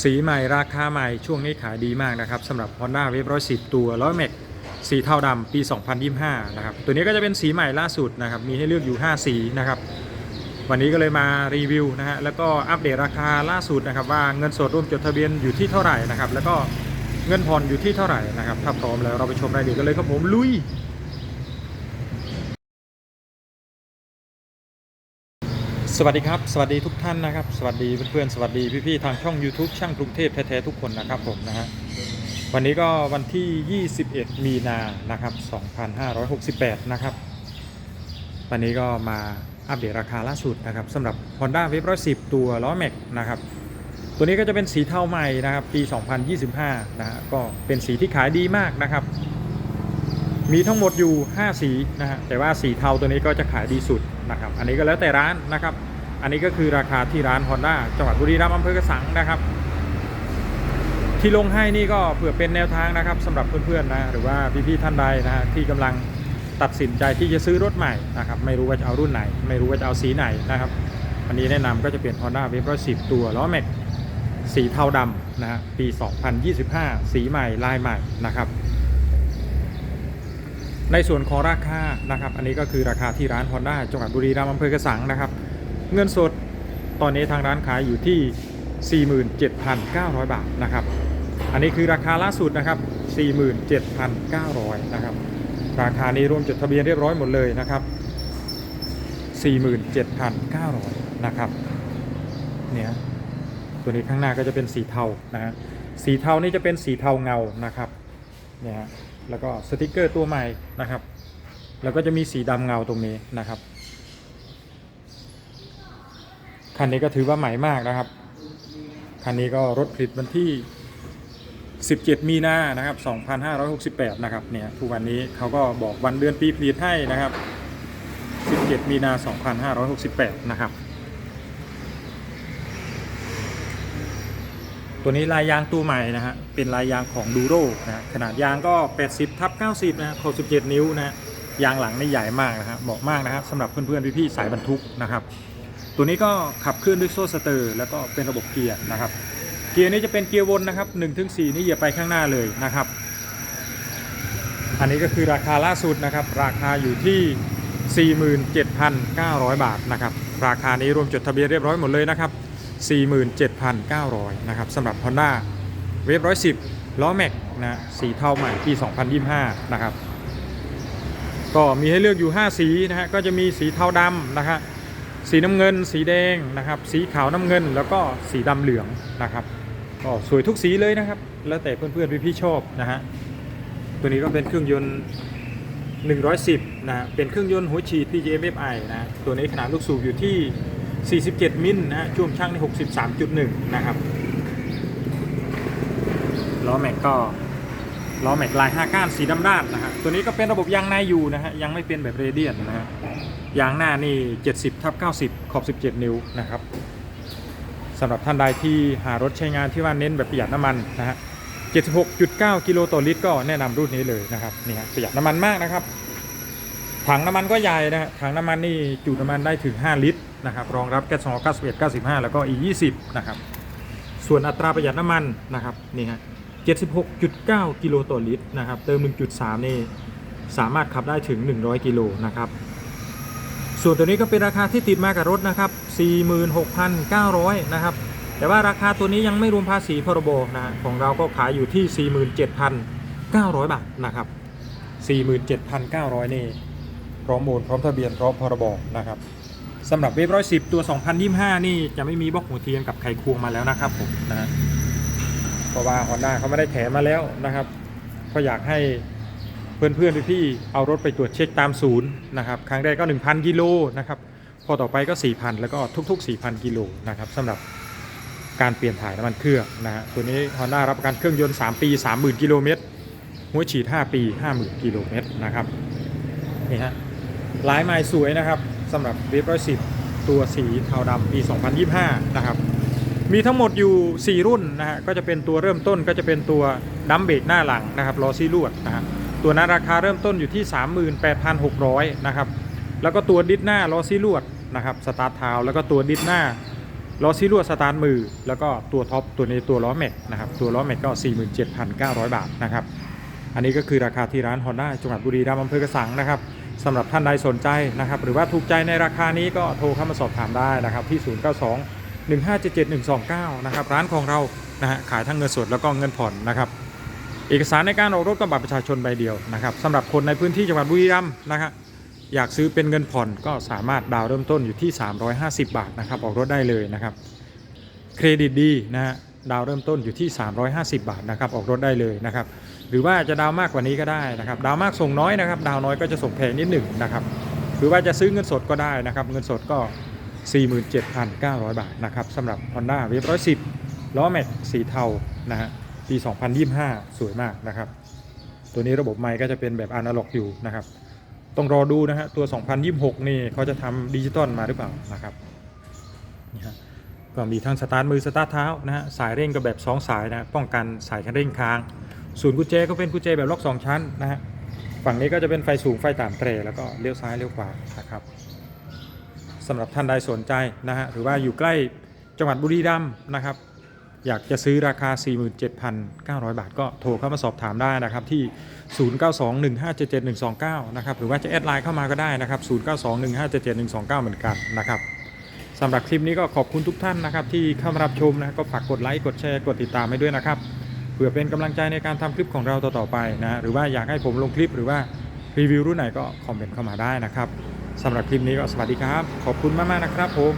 สีใหม่ราคาใหม่ช่วงนี้ขายดีมากนะครับสำหรับ Honda w a v 110 ตัวล้อแม็กสีเทาดำปี 2025 นะครับ ตัวนี้ก็จะเป็นสีใหม่ล่าสุดนะครับ มีให้เลือกอยู่ 5 สีนะครับ วันนี้ก็เลยมารีวิวนะฮะ แล้วก็อัปเดตราคาล่าสุดนะครับ ว่าเงินสดร่วมจดทะเบียนอยู่ที่เท่าไหร่นะครับ แล้วก็เงินผ่อนอยู่ที่เท่าไหร่นะครับ ถ้าพร้อมแล้วเราไปชมรายละเอียดกันเลยครับผมลุย สวัสดีครับ สวัสดีทุกท่านนะครับ สวัสดีเพื่อนๆ สวัสดีพี่ๆ ทางช่อง YouTube ช่างกรุงเทพแท้ๆทุกคนนะครับผมนะฮะ วันนี้ก็วันที่ 21 มีนานะครับ 2568 นะครับ วันนี้ก็มาอัปเดตราคาล่าสุดนะครับสำหรับ Honda w a v 110 ตัวล้อแม็กนะครับ ตัวนี้ก็จะเป็นสีเทาใหม่นะครับ ปี 2025 นะฮะ ก็เป็นสีที่ขายดีมากนะครับ มีทั้งหมดอยู่ 5 สีนะฮะแต่ว่าสีเทาตัวนี้ก็จะขายดีสุดนะครับอันนี้ก็แล้วแต่ร้านนะครับ อันนี้ก็คือราคาที่ร้าน Honda จังหวัดบุรีรัมย์อำเภอกระสังนะครับ ที่ลงให้นี่ก็เผื่อเป็นแนวทางนะครับสำหรับเพื่อนๆนะหรือว่าพี่ๆท่านใดนะฮะที่กำลังตัดสินใจที่จะซื้อรถใหม่นะครับไม่รู้ว่าจะเอารุ่นไหน ไม่รู้ว่าจะเอาสีไหนนะครับ อันนี้แนะนำก็จะเป็น Honda w a v 110ตัวล้อแม็กสีเทาดำนะฮะปี 2025 สีใหม่ลายใหม่นะครับ ในส่วนของราคานะครับ อันนี้ก็คือราคาที่ร้าน Honda จังหวัดบุรีรัมย์อำเภอกระสังนะครับ เงินสดตอนนี้ทางร้านขายอยู่ที่ 47,900 บาทนะครับ อันนี้คือราคาล่าสุดนะครับ 47,900 นะครับ ราคานี้รวมจดทะเบียนเรียบร้อยหมดเลยนะครับ 47,900 นะครับ เนี่ยตัวนี้ข้างหน้าก็จะเป็นสีเทานะฮะสีเทานี่จะเป็นสีเทาเงานะครับ เนี่ย แล้วก็สติกเกอร์ตัวใหม่นะครับ แล้วก็จะมีสีดำเงาตรงนี้นะครับคันนี้ก็ถือว่าใหม่มากนะครับ คันนี้ก็รถผลิตวันที่ 17 มีนานะครับ 2568 นะครับ เนี่ย ทุกวันนี้เขาก็บอกวันเดือนปีผลิตให้นะครับ 17 มีนา 2568 นะครับ ตัวนี้ลายยางตัวใหม่นะฮะ เป็นลายยางของดูโรนะขนาดยางก็ 80ทับ90 นะฮะ67นิ้วนะยางหลังนี่ใหญ่มากนะฮะเหมาะมากนะครับสำหรับเพื่อนๆพี่ๆสายบรรทุกนะครับ ตัวนี้ก็ขับเคลื่อนด้วยโซ่สเตอร์ แล้วก็เป็นระบบเกียร์นะครับ เกียร์นี้จะเป็นเกียร์วนนะครับ1ถึง4นี่เหยียบไปข้างหน้าเลยนะครับ อันนี้ก็คือราคาล่าสุดนะครับ ราคาอยู่ที่ 47,900 บาทนะครับ ราคานี้รวมจดทะเบียนเรียบร้อยหมดเลยนะครับ 47,900 นะครับสำหรับ Honda w a v 110 ล้อแม็กนะสีเทาใหม่ปี 2025 นะครับ ก็มีให้เลือกอยู่ 5 สีนะฮะก็จะมีสีเทาดำนะฮะสีน้ำเงิน สีแดงนะครับ สีขาวน้ำเงิน แล้วก็สีดำเหลืองนะครับก็สวยทุกสีเลยนะครับ แล้วแต่เพื่อนๆพี่ๆชอบนะฮะตัวนี้ก็เป็นเครื่องยนต์ 110 นะฮะเป็นเครื่องยนต์หัวฉีด PGMFI นะ ตัวนี้ขนาดลูกสูบอยู่ที่ 47 มิลนะฮะช่วงช่างใน63.1 นะครับ ล้อแม็กก็ล้อแม็กลาย 5 ก้านสีดำด้านนะฮะตัวนี้ก็เป็นระบบยางในอยู่นะฮะยังไม่เป็นแบบเรเดียนนะฮะยางหน้านี่ 70ทับ90 ขอบ 17 นิ้วนะครับสำหรับท่านใดที่หารถใช้งานที่ว่าเน้นแบบประหยัดน้ำมันนะฮะ76.9 กิโลต่อลิตรก็แนะนำรุ่นนี้เลยนะครับนี่ฮะประหยัดน้ำมันมากนะครับ ถังน้ำมันก็ใหญ่นะถังน้ำมันนี่จุน้ำมันได้ถึง 5 ลิตรนะครับ รองรับแก๊ส291 95 แล้วก็ E20 นะครับ ส่วนอัตราประหยัดน้ำมันนะครับนี่ฮะ76.9 กิโลต่อลิตรนะครับ เติม 1.3 นี่สามารถขับได้ถึง 100 กิโลนะครับ ส่วนตัวนี้ก็เป็นราคาที่ติดมากับรถนะครับ 46,900 นะครับ แต่ว่าราคาตัวนี้ยังไม่รวมภาษีพรบนะฮะของเราก็ขายอยู่ที่ 47,900 บาทนะครับ 47,900 นี่ พร้อมโอนพร้อมทะเบียนพร้อมพรบนะครับสำหรับเว็บร้อยสิบตัว 2025 นี่จะไม่มีบล็อกหัวเทียนกับไขควงมาแล้วนะครับผมนะฮะเพราะว่า Honda เขาไม่ได้แถมมาแล้วนะครับก็อยากให้เพื่อนๆพี่ๆเอารถไปตรวจเช็คตามศูนย์นะครับครั้งแรกก็ 1,000 กิโลนะครับพอต่อไปก็ 4,000 แล้วก็ทุก ๆ 4,000 กิโลนะครับสำหรับการเปลี่ยนถ่ายน้ำมันเครื่องนะฮะตัวนี้ Honda รับประกันเครื่องยนต์ 3 ปี 30,000 กิโลเมตรหัวฉีด 5 ปี 50,000 กิโลเมตรนะครับนี่ฮะ ลายไม้สวยนะครับสำหรับเวฟร้อยสิบตัวสีเทาดำปี 2025 นะครับ มีทั้งหมดอยู่ 4 รุ่นนะฮะก็จะเป็นตัวเริ่มต้นก็จะเป็นตัวดัมเบรกหน้าหลังนะครับล้อซี่ลวดนะฮะตัวนั้นราคาเริ่มต้นอยู่ที่ 38,600 นะครับ แล้วก็ตัวดิสหน้าล้อซี่ลวดนะครับสตาร์ทเทาแล้วก็ตัวดิสหน้าล้อซีรัวสตาร์ทมือ แล้วก็ตัวท็อปตัวนี้ตัวล้อแม็กนะครับตัวล้อแม็กก็ 47,900 บาทนะครับอันนี้ก็คือราคาที่ร้าน Honda จังหวัดบุรีรัมย์อำเภอกระสังนะครับ สำหรับท่านใดสนใจนะครับ หรือว่าถูกใจในราคานี้ก็โทรเข้ามาสอบถามได้นะครับที่ 092 1577129 นะครับร้านของเรานะฮะขายทั้งเงินสดแล้วก็เงินผ่อนนะครับ เอกสารในการออกรถก็บัตรประชาชนใบเดียวนะครับสำหรับคนในพื้นที่จังหวัดบุรีรัมย์นะครับอยากซื้อเป็นเงินผ่อนก็สามารถดาวน์เริ่มต้นอยู่ที่ 350 บาทนะครับออกรถได้เลยนะครับ เครดิตดีนะฮะ ดาวเริ่มต้นอยู่ที่ 350 บาทนะครับออกรถได้เลยนะครับหรือว่าจะดาวมากกว่านี้ก็ได้นะครับดาวมากส่งน้อยนะครับ ดาวน้อยก็จะส่งแพงนิดหนึ่งนะครับหรือว่าจะซื้อเงินสดก็ได้นะครับ เงินสดก็ 47,900 บาทนะครับสำหรับ Honda w a v 110 ล้อแม็กสีเทานะฮะปี 2025 สวยมากนะครับ ตัวนี้ระบบไมค์ก็จะเป็นแบบอนาล็อกอยู่นะครับ ต้องรอดูนะฮะตัว 2026 นี่เขาจะทำดิจิตอลมาหรือเปล่านะครับนี่ฮะ ก็มีทั้งสตาร์ทมือสตาร์ทเท้านะฮะสายเร่งก็แบบ 2 สายนะป้องกันสายคันเร่งค้างส่วนกุญแจก็เป็นกุญแจแบบล็อก 2 ชั้นนะฮะฝั่งนี้ก็จะเป็นไฟสูงไฟต่ำเตรแล้วก็เลี้ยวซ้ายเลี้ยวขวานะครับสำหรับท่านใดสนใจนะฮะหรือว่าอยู่ใกล้จังหวัดบุรีรัมย์นะครับ อยากจะซื้อราคา 47,900 บาท ก็โทรเข้ามาสอบถามได้นะครับที่ 0921577129 นะครับหรือว่าจะแอดไลน์เข้ามาก็ได้นะครับ 0921577129 เหมือนกันนะครับ สำหรับคลิปนี้ก็ขอบคุณทุกท่านนะครับ ที่เข้ามารับชมนะก็ฝากกดไลค์กดแชร์กดติดตามให้ด้วยนะครับเพื่อเป็นกำลังใจในการทำคลิปของเราต่อๆไปนะหรือว่าอยากให้ผมลงคลิปหรือว่ารีวิวรุ่นไหนก็คอมเมนต์เข้ามาได้นะครับสำหรับคลิปนี้ก็สวัสดีครับ ขอบคุณมากๆนะครับผม